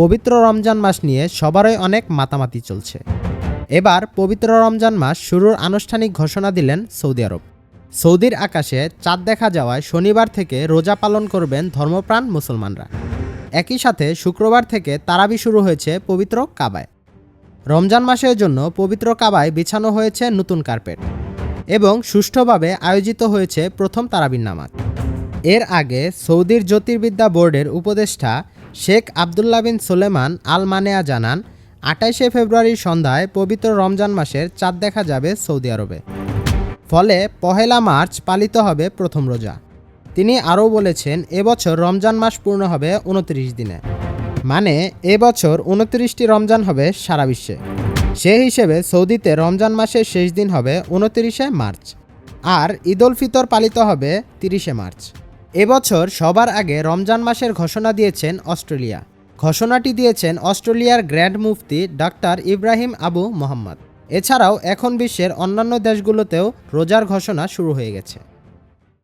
পবিত্র রমজান মাস নিয়ে সবারই অনেক মাতামাতি চলছে। এবার পবিত্র রমজান মাস শুরুর আনুষ্ঠানিক ঘোষণা দিলেন সৌদি আরব। সৌদির আকাশে চাঁদ দেখা যাওয়ায় শনিবার থেকে রোজা পালন করবেন ধর্মপ্রাণ মুসলমানরা। একই সাথে শুক্রবার থেকে তারাবি শুরু হয়েছে পবিত্র কাবায়। রমজান মাসের জন্য পবিত্র কাবায় বিছানো হয়েছে নতুন কার্পেট এবং সুষ্ঠুভাবে আয়োজিত হয়েছে প্রথম তারাবির নামাজ। এর আগে সৌদির জ্যোতির্বিদ্যা বোর্ডের উপদেষ্টা শেখ আবদুল্লা বিন সোলেমান আল মানেয়া জানান আটাইশে ফেব্রুয়ারির সন্ধ্যায় পবিত্র রমজান মাসের চাঁদ দেখা যাবে সৌদি আরবে। ফলে পহেলা মার্চ পালিত হবে প্রথম রোজা। তিনি আরও বলেছেন, এবছর রমজান মাস পূর্ণ হবে উনত্রিশ দিনে। মানে এবছর উনত্রিশটি রমজান হবে সারা বিশ্বে। সে হিসেবে সৌদিতে রমজান মাসের শেষ দিন হবে উনত্রিশে মার্চ। আর ঈদ উল ফিতর পালিত হবে তিরিশে মার্চ। এবছর সবার আগে রমজান মাসের ঘোষণা দিয়েছেন অস্ট্রেলিয়া। ঘোষণাটি দিয়েছেন অস্ট্রেলিয়ার গ্র্যান্ড মুফতি ডাক্তার ইব্রাহিম আবু মোহাম্মদ। এছাড়াও এখন বিশ্বের অন্যান্য দেশগুলোতেও রোজার ঘোষণা শুরু হয়ে গেছে।